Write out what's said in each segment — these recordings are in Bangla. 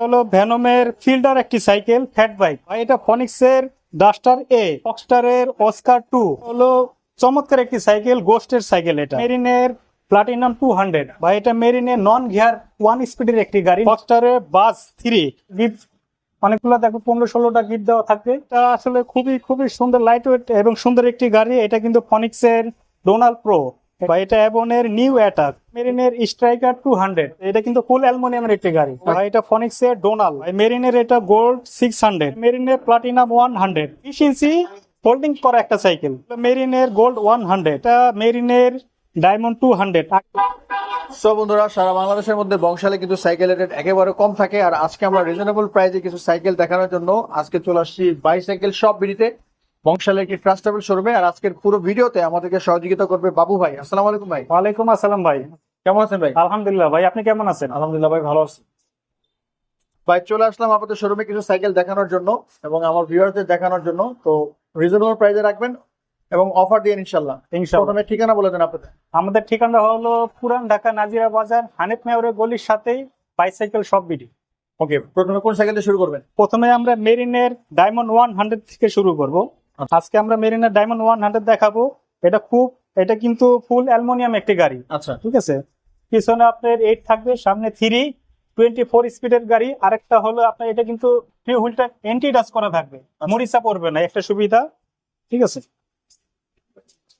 হলো ভ্যানমের ফিল্ডার একটি সাইকেল, ফ্যাট বাইক। এটা ফনিক্সের ডাস্টার এ, ফক্সটারের অস্কার টু। হলো চমৎকার একটি সাইকেল, গোস্টের সাইকেল এটা। মেরিনের প্লাটিনাম টু হান্ড্রেড। বা এটা মেরিনের নন গিয়ার ওয়ান স্পিডের একটি গাড়ি। ফক্সটারের বাস থ্রি গিফট অনেকগুলো দেখো, পনেরো ষোলোটা গিফট দেওয়া থাকবে। এটা আসলে খুবই খুবই সুন্দর লাইট ওয়েট এবং সুন্দর একটি গাড়ি। এটা কিন্তু ফনিক্সের ডোনাল্ড প্রো বা এটা অ্যাবনের নিউ অ্যাটাক। মেরিনের স্ট্রাইকার টু হান্ড্রেড এটা কিন্তু ফুল অ্যালমোনিয়ামের একটি গাড়ি। আর এটা ফনিক্সের ডোনাল। মেরিনের এটা গোল্ড সিক্স হান্ড্রেড মেরিনের প্লাটিনাম ওয়ান হান্ড্রেড বিশ ইঞ্চি ফোল্ডিং করা একটা সাইকেল। মেরিনের গোল্ড ওয়ান হান্ড্রেড মেরিনের ডায়মন্ড টু হান্ড্রেড সো বন্ধুরা, সারা বাংলাদেশের মধ্যে বংশালে কিন্তু সাইকেলের রেট একেবারে কম থাকে। আর আজকে আমরা রিজনেবল প্রাইসে কিছু সাইকেল দেখানোর জন্য আজকে চলে আসছি বাইসাইকেল সব বিডিতে। বংশালের একটি ট্রাস্টেবল শোরুমে আর আজকের পুরো ভিডিওতে আমাদেরকে সহযোগিতা করবে বাবু ভাই। আসসালামু আলাইকুম ভাই। ওয়ালাইকুম আসসালাম ভাই। কেমন আছেন ভাই? আলহামদুলিল্লাহ ভাই আপনি কেমন আছেন? আলহামদুলিল্লাহ ভাই ভালো আছি। ভাই চলে আসলাম আপনাদের শোরুমে কিছু সাইকেল দেখানোর জন্য এবং আমার ভিউয়ারদের দেখানোর জন্য। তো রিজনেবল প্রাইসে রাখবেন এবং অফার দিয়ে ইনশাল্লাহ ইনশাআল্লাহ। প্রথমে ঠিকানা বলে দেন আপনাদের। আমাদের ঠিকানা হলো পুরান ঢাকা নাজিরা বাজার হানিফ মেয়রের গলির সাথেই বাইসাইকেল সব বিডি ওকে প্রথমে কোন সাইকেল দিয়ে শুরু করবেন? প্রথমে আমরা মেরিনের ডায়মন্ড ওয়ান হান্ড্রেড থেকে শুরু করব। আজকে আমরা মেরিনের ডায়মন্ড ওয়ান হান্ড্রেড দেখাবো। এটা খুব এটা কিন্তু ফুল অ্যালমোনিয়াম একটি গাড়ি। আচ্ছা। ঠিক আছে? পিছনে আপনার এইট থাকবে সামনে থ্রি টোয়েন্টি ফোর স্পিডের গাড়ি। আরেকটা হলো আপনার এটা কিন্তু ফ্রি হুইলটা এন্টি ডাস করা থাকবে। মরিচা পড়বে না একটা সুবিধা। ঠিক আছে?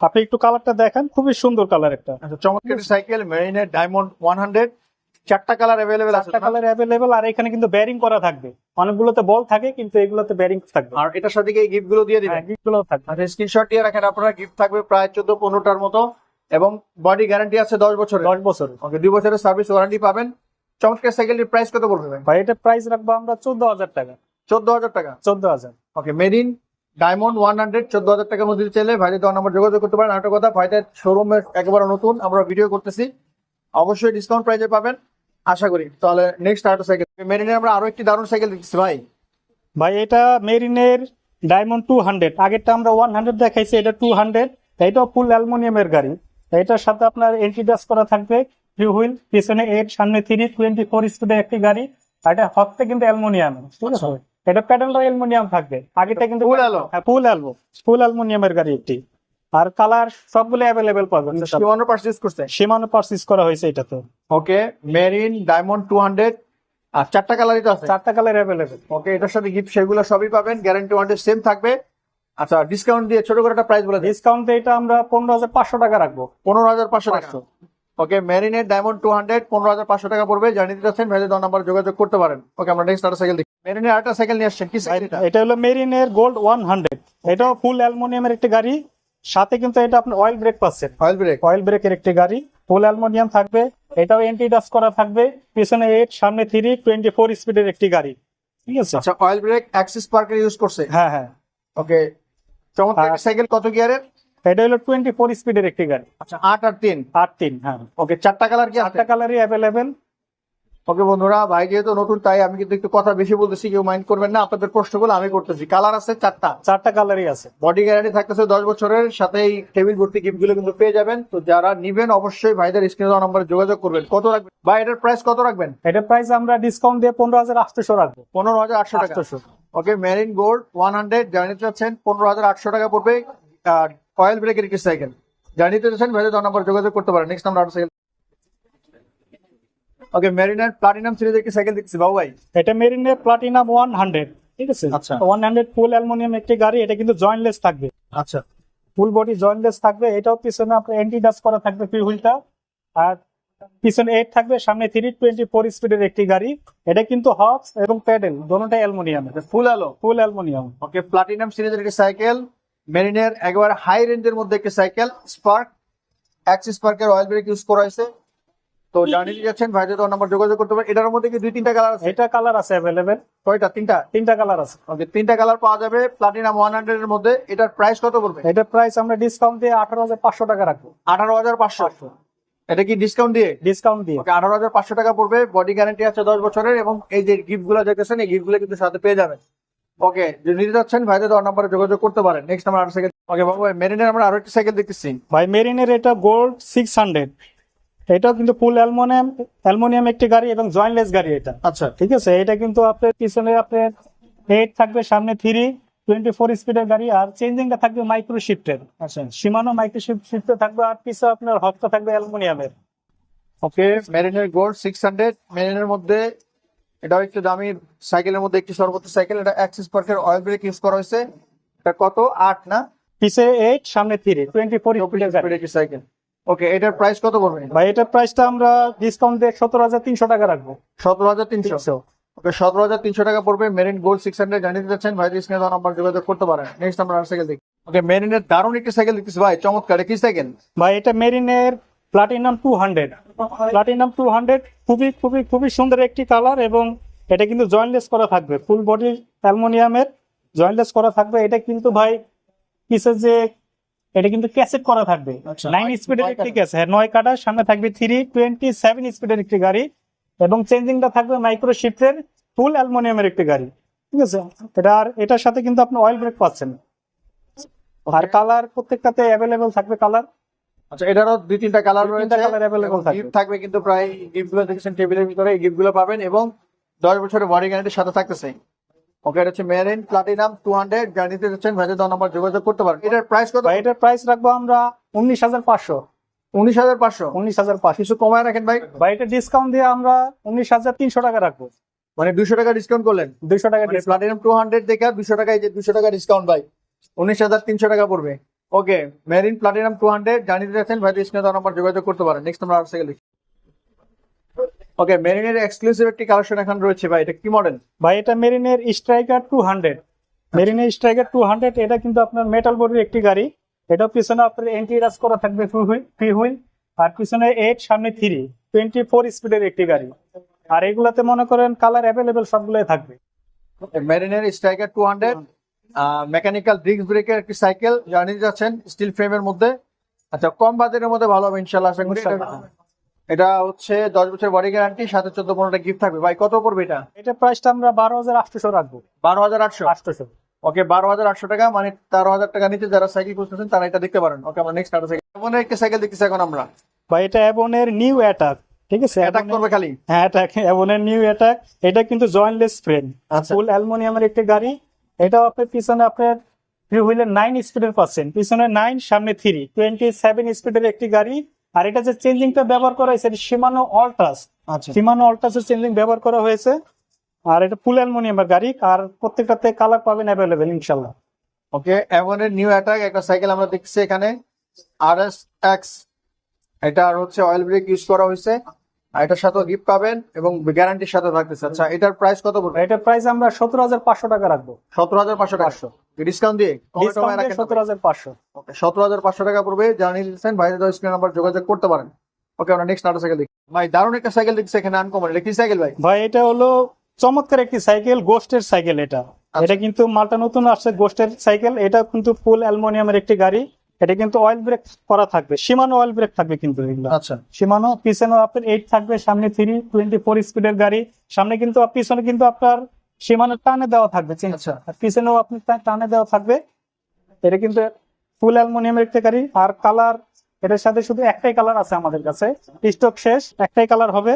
আপনি একটু কালারটা দেখেন খুবই সুন্দর কালার একটা। আচ্ছা চমৎকার সাইকেল মেরিনের ডায়মন্ড ওয়ান হান্ড্রেড। চারটা কালার অ্যাভেলেবেল আছে। চারটা কালার অ্যাভেলেবেল আর এখানে কিন্তু ব্যারিং করা থাকবে। অনেকগুলোতে বল থাকে কিন্তু এগুলোতে ব্যারিং থাকবে। আর এটার সাথে কি গিফটগুলো দিয়ে দিবেন হ্যাঁ, gift গুলোও থাকবে। আচ্ছা স্ক্রিনশট দিয়ে রাখেন আপনারা গিফট থাকবে প্রায় চোদ্দ পনেরোটার মতো এবং বডি গ্যারান্টি আছে দশ বছরের। দশ বছর ওকে দুই বছরের সার্ভিস ওয়ারেন্টি পাবেন। চমৎকার সাইকেলটির প্রাইস কত পড়বে ভাই? ভাই এটা প্রাইস রাখব আমরা চোদ্দ হাজার টাকা। চোদ্দ হাজার টাকা? চোদ্দ হাজার। Okay Marine diamond one hundred চোদ্দ হাজার টাকার মধ্যে চাইলে ভাইদের দেওয়া নাম্বার যোগাযোগ করতে পারেন। আরেকটা কথা ভাইদের শোরুমের একেবারে নতুন আমরা ভিডিও করতেছি। অবশ্যই ডিসকাউন্ট প্রাইজে পাবেন। আশা করি। তাহলে নেক্সট আরেকটা সাইকেল মেরিনের আমরা আরও একটি দারুণ সাইকেল দেখছি ভাই। ভাই এটা মেরিনের ডায়মন্ড টু হান্ড্রেড আগেরটা আমরা ওয়ান হান্ড্রেড দেখাইছি এটা টু হান্ড্রেড এটাও ফুল অ্যালমোনিয়ামের গাড়ি। এটার সাথে আপনার এন্ট্রি ডাস করা থাকবে থ্রি হুইল পিছনে এইট সামনে থ্রি টোয়েন্টি ফোর স্পিডের একটি গাড়ি। আর এটা হকটা কিন্তু অ্যালমোনিয়াম ঠিক আছে? এটা প্যাডেলটা অ্যালমোনিয়াম থাকবে। আগেটা কিন্তু Full allo? ফুল অ্যালবো ফুল অ্যালমোনিয়ামের গাড়ি একটি। আর কালার সবগুলো অ্যাভেলেবেল পাবেন সীমানো পার্চেস করছে? সীমানো পারচেস করা হয়েছে এটা তো okay Marine diamond two hundred আর চারটা কালারই তো আছে। চারটা কালার অ্যাভেলেবেল ওকে এটার সাথে গিফট সেগুলো সবই পাবেন গ্যারান্টি ওয়ান্টেড সেম থাকবে। আচ্ছা ডিসকাউন্ট দিয়ে ছোট করে একটা প্রাইস বলে ডিসকাউন্ট এটা আমরা পনেরো হাজার পাঁচশো টাকা রাখব। পনেরো হাজার পাঁচশো টাকা। 500 ওকে মেরিনের ডায়মন্ড টু হান্ড্রেড পনেরো হাজার পাঁচশো টাকা পড়বে। জানিয়ে দিতে ভাইদের দশ নাম্বার যোগাযোগ করতে পারেন। ওকে আমরা নেক্সট আরেকটা সাইকেল দেখি। মেরিনের আরেকটা সাইকেল নিয়ে আসছেন। কি সাইকেল এটা? এটা হলো মেরিনের গোল্ড ওয়ান হান্ড্রেড এটাও ফুল অ্যালমোনিয়ামের একটি গাড়ি। সাথে কিন্তু এটা আপনি অয়েল ব্রেক পাচ্ছেন। অয়েল ব্রেক অয়েল ব্রেকের একটি গাড়ি। ফুল অ্যালমোনিয়াম থাকবে। এটাও এন্টি ডাস করা থাকবে। পিছনে এইট সামনে থ্রি টোয়েন্টি ফোর স্পিডের একটি গাড়ি। ঠিক আছে? আচ্ছা অয়েল ব্রেক অ্যাক্সিস পার্কের ইউজ করছে। হ্যাঁ হ্যাঁ। ওকে চমৎকার। সাইকেল কত গিয়ারের এটা হলো টোয়েন্টি ফোর স্পিডের একটি গাড়ি। আচ্ছা আট আর তিন। আট তিন হ্যাঁ। ওকে চারটা কালার কি চারটা কালারই অ্যাভেলেবেল ওকে বন্ধুরা ভাই যেহেতু নতুন তাই আমি কিন্তু একটু কথা বেশি বলতেছি কেউ মাইন্ড করবেন না আপনাদের প্রশ্নগুলো আমি করতেছি। কালার আছে চারটা। চারটা কালারই আছে। বডি গ্যারান্টি থাকতেছে দশ বছরের সাথে এই টেবিল ভর্তি গিফটগুলো কিন্তু পেয়ে যাবেন। তো যারা নিবেন অবশ্যই ভাইদের স্ক্রিনে দেওয়া নম্বরে যোগাযোগ করবেন। কত রাখবেন? বা এটার প্রাইস কত রাখবেন? এটার প্রাইস আমরা ডিসকাউন্ট দিয়ে পনেরো হাজার আটশোশো রাখব। পনেরো হাজার আটশো টাকা। Okay Marine gold one hundred জানিয়ে চাচ্ছেন পনেরো হাজার আটশো টাকা পড়বে। অয়েল ব্রেকের একটি সাইকেল জানিয়ে চাচ্ছেন ভাইদের দেওয়া নম্বরে যোগাযোগ করতে পারেন। নেক্সট আমরা আরও সাইকেল ওকে মেরিনার প্লাটিনাম সিরিজের একটি সাইকেল দেখছি বাবু ভাই। এটা মেরিনের প্লাটিনাম ওয়ান হান্ড্রেড ঠিক আছে? আচ্ছা। ওয়ান হান্ড্রেড ফুল অ্যালমোনিয়াম একটি গাড়ি এটা কিন্তু জয়েন্টলেস থাকবে। আচ্ছা। ফুল বডি জয়েন্টলেস থাকবে এটাও পিছনে আপনার এন্টি ডাস করা থাকবে ফ্রি হুইলটা আর পিছনে এইট থাকবে সামনে থ্রি টোয়েন্টি ফোর স্পিডের একটি গাড়ি। এটা কিন্তু হক্স এবং প্যাডেল দোনোটাই অ্যালমোনিয়াম ফুল আলো ফুল অ্যালমোনিয়াম ওকে প্লাটিনাম সিরিজের একটি সাইকেল মেরিনের একবার হাই রেঞ্জের মধ্যে একটি সাইকেল স্পার্ক অ্যাক্সিস পার্কের অয়েল ব্রেক ইউজ করা হয়েছে। তো জানিয়ে যাচ্ছেন ভাইদের তো নাম্বার যোগাযোগ করতে পারেন। এটার মধ্যে কি দুই তিনটা কালার আছে? এটা কালার আছে অ্যাভেলেবেল কয়টা তিনটা? তিনটা কালার আছে। ওকে তিনটা কালার পাওয়া যাবে প্লাটিনাম ওয়ান হান্ড্রেড এর মধ্যে। এটার প্রাইস কত পড়বে এটা প্রাইস আমরা ডিসকাউন্ট দিয়ে আঠারো হাজার পাঁচশো টাকা রাখব। আঠারো হাজার পাঁচশো? এটা কি ডিসকাউন্ট দিয়ে? ডিসকাউন্ট দিয়ে। ওকে আঠারো হাজার পাঁচশো টাকা পড়বে। বডি গ্যারান্টি আছে দশ বছরের এবং এই যে গিফটগুলো দেখতেছেন এই গিফটগুলো কিন্তু সাথে পেয়ে যাবেন। ওকে যদি নিতে যাচ্ছেন ভাইদের দেওয়ার নাম্বারে যোগাযোগ করতে পারেন। নেক্সট আমরা আরও সাইকেল ওকে বাবু মেরিনের আমরা আরও একটা সাইকেল দেখতেছি। ভাই মেরিনের এটা গোল্ড সিক্স হান্ড্রেড এটাও কিন্তু ফুল অ্যালমোনিয়াম অ্যালমোনিয়াম একটি গাড়ি এবং জয়েন্টলেস গাড়ি এটা। আচ্ছা। ঠিক আছে এটা কিন্তু আপনার পিছনে আপনার এইট থাকবে সামনে থ্রি টোয়েন্টি ফোর স্পিডের গাড়ি আর চেঞ্জিংটা থাকবে মাইক্রো শিফটের আচ্ছা। সীমানো মাইক্রো শিফটে থাকবে আর পিছে আপনার হকটা থাকবে অ্যালুমিনিয়ামের ওকে মেরিনের গোল্ড সিক্স হান্ড্রেড মেরিনের মধ্যে এটাও একটু দামি সাইকেলের মধ্যে একটি সর্বোচ্চ সাইকেল এটা অ্যাক্সিস পার্কের অয়েল ব্রেক ইউজ করা হয়েছে। এটা কত? আট না? পিছে এইট সামনে থ্রি টোয়েন্টি ফোর স্পিডের সাইকেল ওকে এটার প্রাইস কত পড়বে ভাই এটার প্রাইসটা আমরা ডিসকাউন্ট দিয়ে সতেরো হাজার তিনশো টাকা রাখব। সতেরো হাজার তিনশো? ওকে সতেরো হাজার তিনশো টাকা পড়বে। মেরিন গোল্ড সিক্স হান্ড্রেড জানিয়ে দিতে চাচ্ছেন। ভাই স্ক্রিনে নাম্বার যোগাযোগ করতে পারেন। নেক্সট আমরা আর সাইকেল দেখি। ওকে মেরিনের দারুণ একটি সাইকেল দেখতেছি। ভাই চমৎকার। কি সাইকেল ভাই এটা মেরিনের platinum two hundred platinum two hundred খুবই খুবই খুবই সুন্দর একটি কালার এবং এটা কিন্তু জয়েন্টলেস করা থাকবে। ফুল বডি অ্যালুমিনিয়ামের জয়েন্টলেস করা থাকবে। এটা কিন্তু ভাই কিসের যে এটা কিন্তু ক্যাসেট করা থাকবে। আচ্ছা, নাইন স্পিডের একটি কাটা। ক্যাসেট নয় কাটার সামনে থাকবে থ্রি টোয়েন্টি সেভেন স্পিডের একটি গাড়ি এবং চেঞ্জিংটা থাকবে মাইক্রো শিফটের ফুল অ্যালুমিনিয়ামের একটি গাড়ি। ঠিক আছে? এটা আর এটার সাথে কিন্তু আপনি অয়েল ব্রেক পাচ্ছেন। আর কালার প্রত্যেকটাতে অ্যাভেলেবেল থাকবে কালার আচ্ছা এটারও দুই তিনটা কালার রয়েছে। colour available থাকবে। গিফট থাকবে। কিন্তু প্রায় গিফটগুলো দেখেছেন টেবিলের ভিতরে। এই গিফটগুলো পাবেন এবং দশ বছরের বডি গ্যারান্টির সাথে থাকতেছে। ওকে এটা হচ্ছে মেরিন প্লাটিনাম টু হান্ড্রেড ভাইদের নম্বর যোগাযোগ করতে পারেন। এটার প্রাইস কত? বা এটার প্রাইস রাখব আমরা উনিশ হাজার পাঁচশো। উনিশ হাজার পাঁচশো? উনিশ হাজার পাঁচশো। কিছু কমায় রাখেন ভাই। এটা ডিসকাউন্ট দিয়ে আমরা উনিশ হাজার তিনশো টাকা রাখব। মানে দুশো টাকা ডিসকাউন্ট করলেন? টাকা প্লাটিনাম টু হান্ড্রেড দেখে দুশো টাকায় যে দুশো টাকা ডিসকাউন্ট ভাই উনিশ হাজার তিনশো টাকা পড়বে। Okay Marin platinum two hundred জানিতে যাচ্ছেন ভাইদের স্ক্রিনে নম্বর যোগাযোগ করতে পারেন। নেক্সট আমরা আর ওকে মেরিনের এক্সক্লুসিভ একটি কালেকশন এখন রয়েছে ভাই এটা কি মডেল ভাই এটা মেরিনের স্ট্রাইকার টু হান্ড্রেড মেরিনের স্ট্রাইকার টু হান্ড্রেড এটা কিন্তু আপনার মেটাল বডির একটি গাড়ি। এটা পিছনে আপনার এন্টি রাস করা থাকবে ফ্রি হুইল ফ্রি হুইল। আর পিছনে এইট সামনে থ্রি টোয়েন্টি ফোর স্পিডের একটি গাড়ি। আর এগুলাতে মনে করেন কালার অ্যাভেলেবেল সবগুলোই থাকবে। মেরিনের Striker two hundred mechanical disc ব্রেকের একটি সাইকেল জানিয়ে যাচ্ছেন স্টিল ফ্রেমের মধ্যে। আচ্ছা কম বাজেটের মধ্যে ভালো হবে ইনশাল্লাহ আশা করি। এটা- হচ্ছে দশ বছর বডি গ্যারান্টি সাথে চোদ্দ পনেরোটা গিফট থাকবে। ভাই কত পড়বে এটা? এটা প্রাইসটা আমরা বারো হাজার আটশোশো রাখব। বারো হাজার আটশো? আটশোশো। ওকে বারো হাজার আটশো টাকা মানে তেরো হাজার টাকা নিচে যারা সাইকেল খুঁজতেছেন তারা এটা দেখতে পারেন। ওকে আমরা নেক্সট সাইকেল এমন একটা সাইকেল দেখতেছি এখন আমরা। বা এটা অ্যাবনের নিউ অ্যাটাক ঠিক আছে? অ্যাটাক করবে খালি। হ্যাঁ অ্যাটাক অ্যাবনের নিউ অ্যাটাক এটা কিন্তু জয়েন্টলেস ফ্রেম আচ্ছা। ফুল অ্যালুমিনিয়ামের একটি গাড়ি। এটাও আপনার পিছনে আপনার থ্রি হুইলের নাইন স্পিডের পাচ্ছেন। পিছনে নাইন সামনে থ্রি টোয়েন্টি সেভেন স্পিডের একটি গাড়ি। আর এটা যে চেঞ্জিংটা ব্যবহার করা হয়েছে সীমানো অল্টাস আচ্ছা। সীমানো অল্টাসের চেঞ্জিং ব্যবহার করা হয়েছে। আর এটা ফুল অ্যালুমিনিয়ামের গাড়ি আর প্রত্যেকটাতে কালার পাবেন অ্যাভেলেবেল ইনশাল্লাহ ওকে এমনের নিউ অ্যাটাক একটা সাইকেল আমরা দেখছি এখানে। আর এস এক্স এটা আর হচ্ছে অয়েল ব্রেক ইউজ করা হয়েছে। আর এটার সাথে গিফট পাবেন এবং গ্যারান্টির সাথে থাকতেছে। আচ্ছা এটার প্রাইস কত পড়বে এটার প্রাইস আমরা সতেরো হাজার পাঁচশো টাকা রাখব। সতেরো হাজার পাঁচশো টাকা। পাঁচশো। ডিসকাউন্ট দিয়ে সতেরো হাজার পাঁচশো। সতেরো হাজার পাঁচশো টাকা পড়বে। জানিয়ে দিচ্ছেন ভাইদের স্ক্রিন নাম্বার যোগাযোগ করতে পারেন। ওকে আমরা নেক্সট আরেকটা সাইকেল দেখি। ভাই দারুণ একটা সাইকেল দেখছি এখানে আনকমন এটা কি সাইকেল ভাই? ভাই এটা হলো চমৎকার একটি সাইকেল গোস্টের সাইকেল এটা। আচ্ছা। এটা কিন্তু মালটা নতুন আসছে গোস্টের সাইকেল এটা কিন্তু ফুল অ্যালুমিনিয়ামের একটি গাড়ি। এটা কিন্তু অয়েল ব্রেক করা থাকবে সীমানো অয়েল ব্রেক থাকবে কিন্তু এগুলো। আচ্ছা। সীমানো পিছনে আপনার এইট থাকবে সামনে থ্রি টোয়েন্টি ফোর স্পিডের গাড়ি। সামনে কিন্তু পিছনে কিন্তু আপনার সীমানো টানে দেওয়া থাকবে আচ্ছা। আর পিছনেও আপনি টানে দেওয়া থাকবে। এটা কিন্তু ফুল অ্যালুমিনিয়ামের একটি গাড়ি। আর কালার এটার সাথে শুধু একটাই কালার আছে আমাদের কাছে। স্টক শেষ একটাই কালার হবে।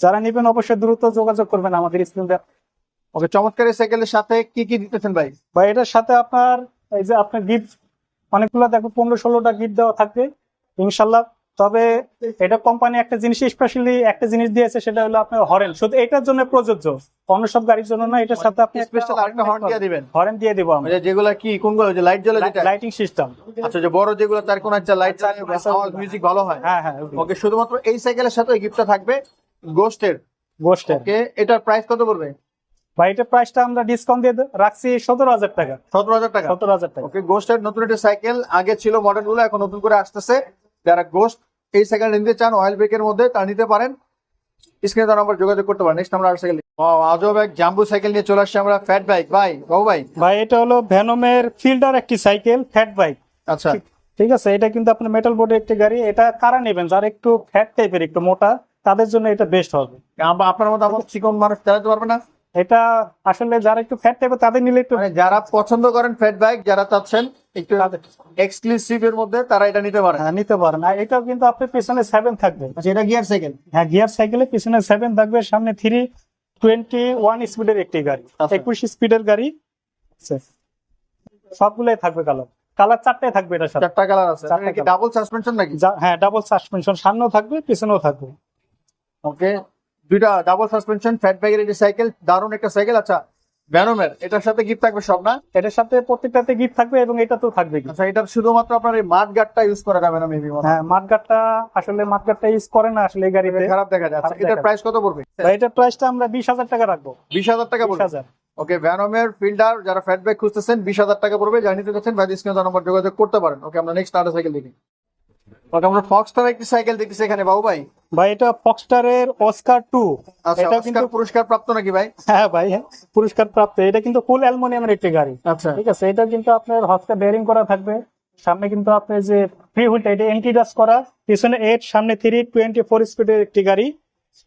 যারা নেবেন অবশ্যই দ্রুত যোগাযোগ করবেন আমাদের স্ক্রিন ওকে চমৎকার সাইকেলের সাথে কি কি দিতেছেন ভাই? বা এটার সাথে আপনার এই যে আপনার গিফট অনেকগুলো দেখো পনেরো ষোলোটা গিফট দেওয়া থাকবে। ইনশাল্লাহ তবে এটা কোম্পানি একটা জিনিস স্পেশালি একটা জিনিস দিয়েছে সেটা হলো আপনার হরেন শুধু এটার জন্য প্রযোজ্য অন্য সব গাড়ির জন্য না এটার সাথে আপনি স্পেশাল আরেকটা হর্ন দিয়ে দিবেন। হরেন দিয়ে দিব আমরা। যেগুলা কি কোনগুলো যে লাইট জ্বলে যেটা? লাইটিং সিস্টেম আচ্ছা যে বড় যেগুলো তার কোন একটা লাইট কোণ আওয়াজ মিউজিক ভালো হয়? হ্যাঁ হ্যাঁ ওকে শুধুমাত্র এই সাইকেলের সাথে ওই গিফটটা থাকবে গোস্টের গোস্টের ওকে এটার প্রাইস কত পড়বে? বা এটার প্রাইসটা আমরা ডিসকাউন্ট দিয়ে রাখছি সতেরো হাজার টাকা। সতেরো হাজার টাকা? সতেরো হাজার টাকা। ওকে গোস্টের নতুন একটা সাইকেল আগে ছিল মডেলগুলো এখন নতুন করে আসতেছে। যারা গোস্ট এই সাইকেল নিতে চান অয়েল ব্রেকের মধ্যে তা নিতে পারেন। স্ক্রিনে তার নম্বর যোগাযোগ করতে পারেন। নেক্সট আমরা আর সাইকেল আজব এক জাম্বু সাইকেল নিয়ে চলে আসছি আমরা ফ্যাট বাইক ভাই বাবু ভাই। ভাই এটা হলো ভ্যানমের ফিল্ডার একটি সাইকেল ফ্যাট বাইক আচ্ছা। ঠিক আছে এটা কিন্তু আপনার মেটাল বোর্ডের একটি গাড়ি। এটা কারা নেবেন? যারা একটু ফ্যাট টাইপের একটু মোটা তাদের জন্য এটা বেস্ট হবে। আপনার মতো আমার চিকন মানুষ চালাতে পারবে না। এটা আসলে যারা একটু ফ্যাট টাইপের তাদের নিলে একটু মানে যারা পছন্দ করেন ফ্যাট বাইক যারা চাচ্ছেন একটু এক্সক্লুসিভ এর মধ্যে তারা এটা নিতে পারেন। হ্যাঁ, নিতে পারেন। আর এটাও কিন্তু আপনার পিছনে সেভেন থাকবে। আচ্ছা এটা গিয়ার সাইকেল হ্যাঁ গিয়ার সাইকেলে পিছনে সেভেন থাকবে। সামনে থ্রি টোয়েন্টি ওয়ান স্পিডের একটি গাড়ি। আচ্ছা। একুশ স্পিডের গাড়ি। আচ্ছা। সবগুলাই থাকবে কালার কালার চারটায় থাকবে সাথে। চারটা কালার আছে। ডাবল সাসপেনশন নাকি? হ্যাঁ ডাবল সাসপেনশন সামনেও থাকবে পিছনেও থাকবে। ওকে দুইটা ডাবল সাসপেনশন ফ্যাট বাইকের একটি সাইকেল দারুণ একটা সাইকেল আচ্ছা ভ্যানোমের এটার সাথে গিফট থাকবে সব না? এটার সাথে প্রত্যেকটাতে গিফট থাকবে এবং এটা তো থাকবে। আচ্ছা এটার শুধুমাত্র আপনার এই মাঠ গার্ডটা ইউজ করা যাবে না মেবি হ্যাঁ। মাঠগাটটা আসলে মাঠগাটটা ইউজ করে না আসলে এই গাড়িতে। খারাপ দেখা যাচ্ছে এটার প্রাইস কত পড়বে? এটার প্রাইসটা আমরা বিশ হাজার টাকা রাখব। বিশ হাজার টাকা বিশ পড়বে হাজার। ওকে ভ্যানোমের ফিল্ডার যারা ফ্যাট বাইক খুঁজতেছেন বিশ হাজার টাকা পড়বে। যা নিতে যাচ্ছেন ভাই স্ক্রিনে নম্বর যোগাযোগ করতে পারেন। ওকে আমরা নেক্সট আরেকটা সাইকেল দেখি। ওকে আমরা ফক্সটার একটি সাইকেল দেখতেছি এখানে বাবু ভাই। ভাই এটা ফক্সটারের অস্কার টু আচ্ছা এটা কিন্তু পুরস্কার প্রাপ্ত নাকি ভাই? হ্যাঁ ভাই হ্যাঁ পুরস্কার প্রাপ্ত এটা কিন্তু ফুল অ্যালমোনিয়ামের একটি গাড়ি। আচ্ছা। ঠিক আছে এটা কিন্তু আপনার হস্তে বেয়ারিং করা থাকবে। সামনে কিন্তু আপনার যে ফ্রি হুইলটা এটা এন্টিডাস করা। পিছনে এইট সামনে থ্রি টোয়েন্টি ফোর স্পিডের একটি গাড়ি।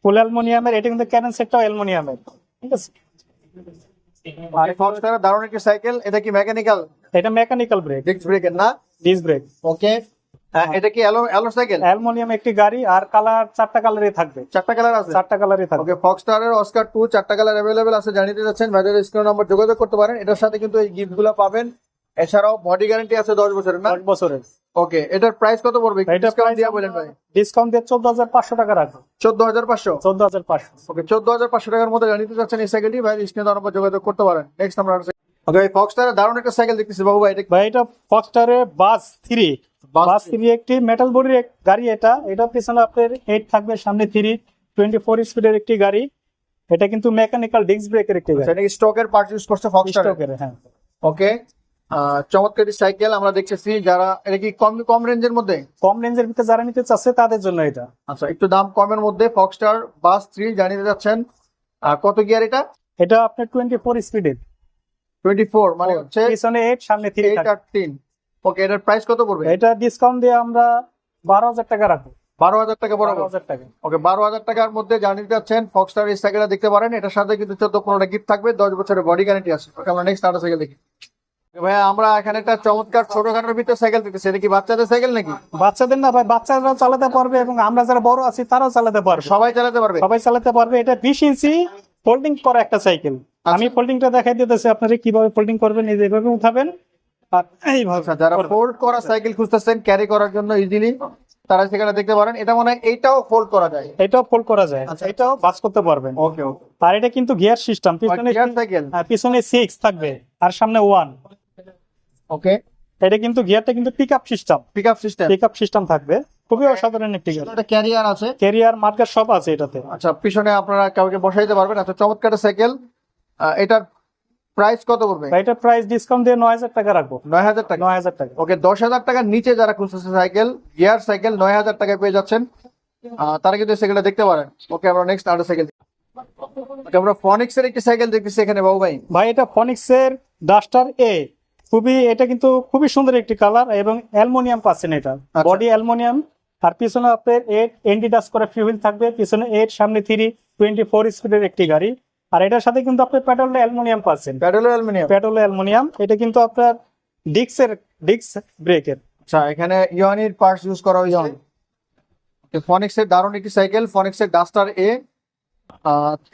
ফুল অ্যালমোনিয়ামের এটা কিন্তু সেটটাও অ্যালমোনিয়ামের ঠিক আছে? আর ফক্সটার দারুণ একটি সাইকেল এটা কি মেকানিক্যাল এটা মেকানিক্যাল ব্রেক ডিস্ক ব্রেকের না? ডিস ব্রেক ওকে এটা কি অ্যালো অ্যালো সাইকেল? অ্যালমোনিয়াম একটি গাড়ি আর কালার চারটা কালারই থাকবে। চারটা কালার আছে? চারটা কালারই থাকবে। ওকে ফক্সটারের অস্কার টু চারটা কালার অ্যাভেলেবেল আছে জানিয়ে যাচ্ছেন ভাইদের স্ক্রিন নাম্বার যোগাযোগ করতে পারেন। এটার সাথে কিন্তু এই গিফটগুলো পাবেন। এছাড়াও বডি গ্যারান্টি আছে দশ বছরের না? দশ বছরের। ওকে এটার প্রাইস কত পড়বে? ডিসকাউন্ট দিয়ে বলেন ভাই। ডিসকাউন্ট দিয়ে চোদ্দ হাজার পাঁচশো টাকা রাখব। চোদ্দ হাজার পাঁচশো? চোদ্দ হাজার পাঁচশো। ওকে চোদ্দ হাজার পাঁচশো টাকার মধ্যে জানিয়ে যাচ্ছেন এই সাইকেলটি ভাই স্ক্রিন নাম্বার যোগাযোগ করতে পারেন। নেক্সট আমরা ওকে এই ফক্সটারের দারুণ একটা সাইকেল দেখতেছি। বাবু ভাই এটা ভাই এটা ফক্সটারের Buzz three Buzz Buzz three একটি মেটাল বডির গাড়ি এটা। এটা পিছনে আপনার এইট থাকবে সামনে থ্রি টোয়েন্টি ফোর স্পিডের একটি গাড়ি। এটা কিন্তু মেকানিক্যাল ডিস্ক ব্রেকের একটি গাড়ি। সেটা স্টকের পার্ট ইউজ করছে ফক্সটার স্টকের হ্যাঁ। ওকে চমৎকার সাইকেল আমরা দেখতেছি যারা এটা কি কম কম রেঞ্জের মধ্যে? কম রেঞ্জের ভিতরে যারা নিতে চাচ্ছে তাদের জন্য এটা। আচ্ছা একটু দাম কমের মধ্যে ফক্সটার বাস থ্রি জানিয়ে যাচ্ছেন। কত গিয়ার এটা? এটা আপনার টোয়েন্টি ফোর স্পিডের টোয়েন্টি ফোর মানে হচ্ছে পিছনে এইট সামনে থ্রি এইট আর তিন। ওকে এটার প্রাইস কত পড়বে? এটা ডিসকাউন্ট দিয়ে আমরা বারো হাজার টাকা রাখব। বারো হাজার টাকা বারো বরাবর হাজার টাকা। ওকে বারো হাজার টাকার মধ্যে জানিয়ে যাচ্ছেন ফক্সটার এই সাইকেলটা দেখতে পারেন। এটার সাথে কিন্তু চোদ্দ পনেরোটা গিফট থাকবে দশ বছরের বডি গ্যারান্টি আছে। ওকে আমরা নেক্সট আরেকটা সাইকেল দেখি। ভাইয়া আমরা এখানে একটা চমৎকার ছোটখাটোর ভিতরে সাইকেল দেখতেছি এটা কি বাচ্চাদের সাইকেল নাকি? বাচ্চাদের না ভাই বাচ্চারাও চালাতে পারবে এবং আমরা যারা বড় আছি তারাও চালাতে পারবে। সবাই চালাতে পারবে? সবাই চালাতে পারবে। এটা বিশ ইঞ্চি ফোল্ডিং করা একটা সাইকেল আমি ফোল্ডিংটা দেখাই দিতেছি আপনারা কীভাবে ফোল্ডিং করবেন এই যে এভাবে উঠাবেন। আচ্ছা যারা ফোল্ড করা সাইকেল খুঁজতেছেন ক্যারি করার জন্য ইজিলি তারা সেখানে দেখতে পারেন এটা মনে হয় এইটাও ফোল্ড করা যায়। এটাও ফোল্ড করা যায়। আচ্ছা। এটাও বাস করতে পারবেন। ওকে ওকে আর এটা কিন্তু গিয়ার সিস্টেম পিছনে গিয়ার সাইকেল হ্যাঁ, পিছনে থাকবে আর সামনে ওয়ান ওকে এটা কিন্তু গিয়ারটা কিন্তু pick up system pick up system pick up system থাকবে। খুবই অসাধারণ একটি গাড়ি একটা ক্যারিয়ার আছে? ক্যারিয়ার মার্কার সব আছে এটাতে। আচ্ছা পিছনে আপনারা কাউকে বসাইতে পারবেন। আচ্ছা চমৎকার সাইকেল এটার প্রাইস কত পড়বে? এটার প্রাইস ডিসকাউন্ট দিয়ে নয় হাজার টাকা রাখব। নয় হাজার টাকা? নয় হাজার টাকা। ওকে দশ হাজার টাকার নিচে যারা খুঁজতেছে সাইকেল গিয়ার সাইকেল নয় হাজার টাকায় পেয়ে যাচ্ছেন। তারা কিন্তু সাইকেলটা দেখতে পারেন। ওকে আমরা নেক্সট আরেকটা সাইকেল ওকে আমরা ফনিক্স এর একটি সাইকেল দেখতেছি এখানে বাবু ভাই। ভাই এটা ফনিক্স এর ডাস্টার এ খুবই এটা কিন্তু খুবই সুন্দর একটি কালার এবং অ্যালমোনিয়াম পাচ্ছেন এটা। আচ্ছা। Body aluminium. আর পিছনে আপনার এইট এন্টিডাস করে ফিউল থাকবে। পিছনে এইট সামনে থ্রি টোয়েন্টি ফোর স্পিডের একটি গাড়ি। আর এটার সাথে কিন্তু আপনি পেট্রোল অ্যালুমিনিয়াম পাচ্ছেন। Pedal aluminium? পেট্রোল অ্যালুমিনিয়াম এটা কিন্তু আপনার ডিক্সের ডিক্স ব্রেকের। আচ্ছা এখানে ইওয়ানির পার্টস ইউজ করা হয়েছে। ফনিক্স এর দারুণ একটি সাইকেল ফনিক্স এর ডাস্টার এ।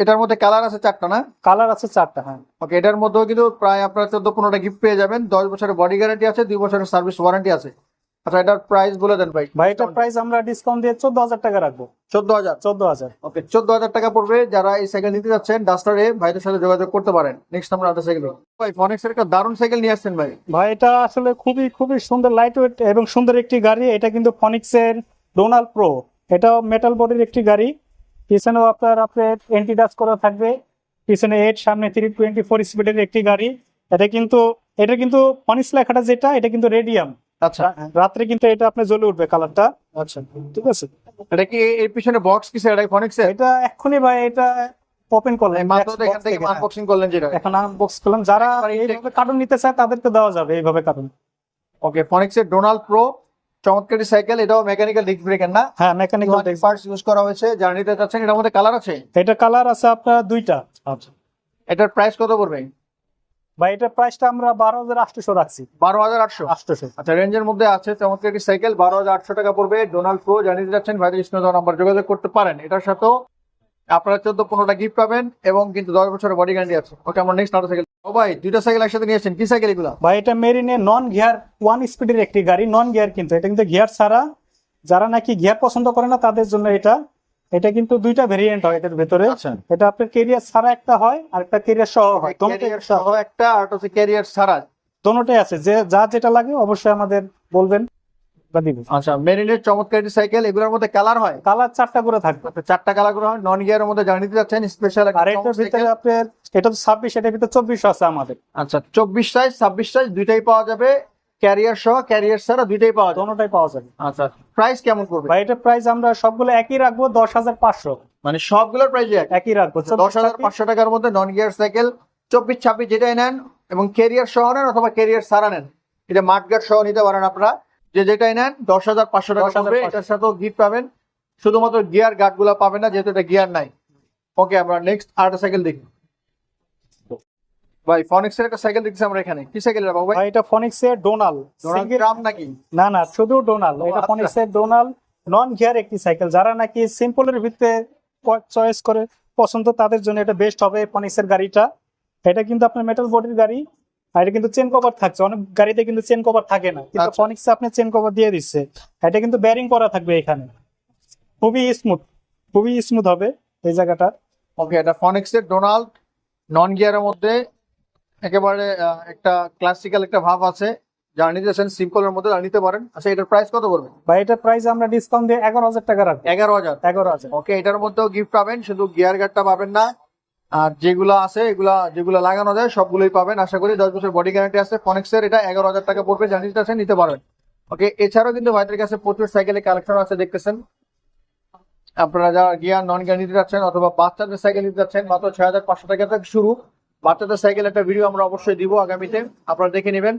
এটার মধ্যে কালার আছে চারটা না? কালার আছে চারটা হ্যাঁ। ওকে এটার মধ্যেও কিন্তু প্রায় আপনারা চোদ্দ পনেরোটা গিফট পেয়ে যাবেন। দশ বছরের বডি গ্যারান্টি আছে দুই বছরের সার্ভিস ওয়ারেন্টি আছে। আচ্ছা এটার প্রাইস বলে দেন ভাই ভাই এটার প্রাইস আমরা ডিসকাউন্ট দিয়ে চোদ্দ হাজার টাকা রাখব। চোদ্দ হাজার চোদ্দ হাজার ওকে চোদ্দ হাজার টাকা পড়বে যারা এই সাইকেল নিতে যাচ্ছেন ডাস্টারে ভাইদের সাথে যোগাযোগ করতে পারেন। নেক্সট আমরা একটা সাইকেল ভাই ফনিক্স এর একটা দারুণ সাইকেল নিয়ে আসছেন ভাই। ভাই এটা আসলে খুবই খুবই সুন্দর লাইট ওয়েট এবং সুন্দর একটি গাড়ি। এটা কিন্তু ফনিক্সের ডোনাল্ড প্রো এটাও মেটাল বডির একটি গাড়ি। পিছনেও আপনার আপনার এন্টিডাস করা থাকবে। পিছনে এইট সামনে থ্রি টোয়েন্টি ফোর স্পিডের একটি গাড়ি। এটা কিন্তু এটা কিন্তু ফনিক্স লেখাটা যেটা এটা কিন্তু রেডিয়াম আচ্ছা। রাত্রে কিন্তু এটা আপনি জ্বলে উঠবে কালারটা। আচ্ছা। ঠিক আছে? এটা কি এর পিছনে বক্স কিসের এটা ফনিক্স এটা এক্ষুনি ভাই এটা ওপেন করলেন। মাত্র এখান থেকে আনবক্সিং করলেন যেটা। এখন আনবক্স করলাম। যারা এইভাবে কার্টুন নিতে চায় তাদেরকে দেওয়া যাবে এইভাবে কার্টুন ওকে ফনিক্স এর ডোনাল্ড প্রো চমৎকারী সাইকেল এটাও মেকানিক্যাল ডিস্ক ব্রেকের না? হ্যাঁ মেকানিক্যাল পার্টস ইউজ করা হয়েছে। যারা নিতে চাচ্ছেন এটার মধ্যে কালার আছে? এটা কালার আছে আপনার দুইটা। আচ্ছা। এটার প্রাইস কত পড়বে? বা এটার প্রাইসটা আমরা বারো হাজার আটশোশো রাখছি। বারো হাজার আটশো? আটশোশো। আচ্ছা রেঞ্জের মধ্যে আছে চমৎকার একটি সাইকেল বারো হাজার আটশো টাকা পড়বে। ডোনাল্ড প্রো জানিয়ে যাচ্ছেন ভাইদের স্ক্রিনে নাম্বার যোগাযোগ করতে পারেন। এটার সাথেও আপনারা চোদ্দ পনেরোটা গিফট পাবেন এবং কিন্তু দশ বছরের বডি গ্যারান্টি আছে। ওকে আমরা নেক্সট আরও সাইকেল ও ভাই দুইটা সাইকেল একসাথে নিয়েছেন। কি সাইকেল এগুলো? বা এটা মেরিনে নন গিয়ার ওয়ান স্পিডের একটি গাড়ি। নন গিয়ার কিন্তু এটা কিন্তু গিয়ার ছাড়া যারা নাকি গিয়ার পছন্দ করে না তাদের জন্য এটা এটা কিন্তু দুইটা ভেরিয়েন্ট হয় এটার ভেতরে। আচ্ছা। এটা আপনার কেরিয়ার ছাড়া একটা হয় আর একটা কেরিয়ার সহ হয়। ক্যারিয়ার সহ একটা আর হচ্ছে ক্যারিয়ার ছাড়া। দোনোটাই আছে। যে যা যেটা লাগে অবশ্যই আমাদের বলবেন আচ্ছা মেরিনের চমৎকার একটি সাইকেল এগুলোর মধ্যে কালার হয়? কালার চারটা করে থাকবে। তো চারটা কালার করে হয়। নন গিয়ারের মধ্যে জানিয়ে দিতে যাচ্ছেন স্পেশাল আর এটার ভিতরে আপনার এটা তো ছাব্বিশ এটার ভিতরে চব্বিশ আছে আমাদের। আচ্ছা চব্বিশ সাইজ ছাব্বিশ সাইজ দুইটাই পাওয়া যাবে। ক্যারিয়ার সহ ক্যারিয়ার ছাড়া দুইটাই পাওয়া দোনোটাই পাওয়া যাবে। আচ্ছা প্রাইস কেমন করবে? এটার প্রাইস আমরা সবগুলো একই রাখব দশ হাজার পাঁচশো। মানে সবগুলোর প্রাইস এক একই রাখব। দশ হাজার পাঁচশো টাকার মধ্যে নন গিয়ার সাইকেল চব্বিশ ছাব্বিশ যেটাই নেন এবং ক্যারিয়ার সহ নেন অথবা ক্যারিয়ার ছাড়া নেন। এটা মাঠগার্ড সহ নিতে পারেন আপনারা। যে যেটাই নেন দশ হাজার পাঁচশো টাকা 10,500 পড়বে এটার সাথেও গিফট পাবেন। শুধুমাত্র গিয়ার গার্ডগুলা পাবেন না যেহেতু এটা গিয়ার নাই। ওকে আমরা নেক্সট আরেকটা সাইকেল দেখি। ভাই ফনিক্সের একটা সাইকেল দেখছি আমরা এখানে। কি সাইকেল এটা বাবু ভাই? এটা ফনিক্স এর ডোনাল ট্রাম্প নাকি? না না শুধু ডোনাল এটা আচ্ছা। ফনিক্স এর ডোনাল নন গিয়ার একটি সাইকেল যারা নাকি সিম্পলের ভিতরে চয়েস করে পছন্দ তাদের জন্য এটা বেস্ট হবে ফনিক্স এর গাড়িটা। এটা কিন্তু আপনার মেটাল বডির গাড়ি আর এটা কিন্তু চেন কভার থাকছে। অনেক গাড়িতে কিন্তু চেন কভার থাকে না। কিন্তু আচ্ছা। ফনিক্স আপনি চেন কভার দিয়ে দিচ্ছে। এটা কিন্তু ব্যারিং করা থাকবে এখানে। খুবই স্মুথ খুবই স্মুথ হবে এই জায়গাটা। ওকে এটা ফনিক্সের ডোনাল্ড নন গিয়ারের মধ্যে একেবারে একটা ক্লাসিক্যাল একটা ভাব আছে। যারা নিতে চান সিম্পলের মধ্যে নিতে পারেন। আচ্ছা এটার প্রাইস কত পড়বে? বা এটা প্রাইস আমরা ডিসকাউন্ট দিয়ে এগারো হাজার টাকা রাখব। এগারো হাজার? এগারো হাজার। ওকে এটার মধ্যেও গিফট পাবেন শুধু গিয়ার গার্ডটা পাবেন না। আর যেগুলো আছে এগুলা যেগুলো লাগানো যায় সবগুলোই পাবেন। আশা করি দশ বছর বডি গ্যারান্টি আছে। ফনিক্সের এটা এগারো হাজার টাকা পড়বে। জানিয়ে দিতে নিতে পারবেন। ওকে এছাড়াও কিন্তু ভাইদের কাছে প্রচুর সাইকেলের কালেকশন আছে দেখতেছেন। আপনারা যারা গিয়ার নন গিয়ার নিতে যাচ্ছেন অথবা বাচ্চাদের সাইকেল নিতে যাচ্ছেন মাত্র ছয় হাজার পাঁচশো টাকা থেকে শুরু। বাচ্চাদের সাইকেল একটা ভিডিও আমরা অবশ্যই দিব আগামীতে, আপনারা দেখে নেবেন।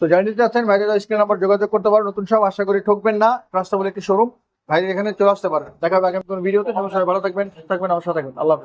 তো জানিয়ে দিতে চাচ্ছেন, ভাইদের স্ক্রিন নাম্বার যোগাযোগ করতে পারেন, নতুন সব আশা করি ঠকবেন না। ট্রাস্টেবল একটি শোরুম ভাইদের এখানে চলে আসতে পারেন। দেখা হবে আগামী কোনো ভিডিওতে সবাই ভালো থাকবেন থাকবেন, আমার সাথে থাকবেন। আল্লাহ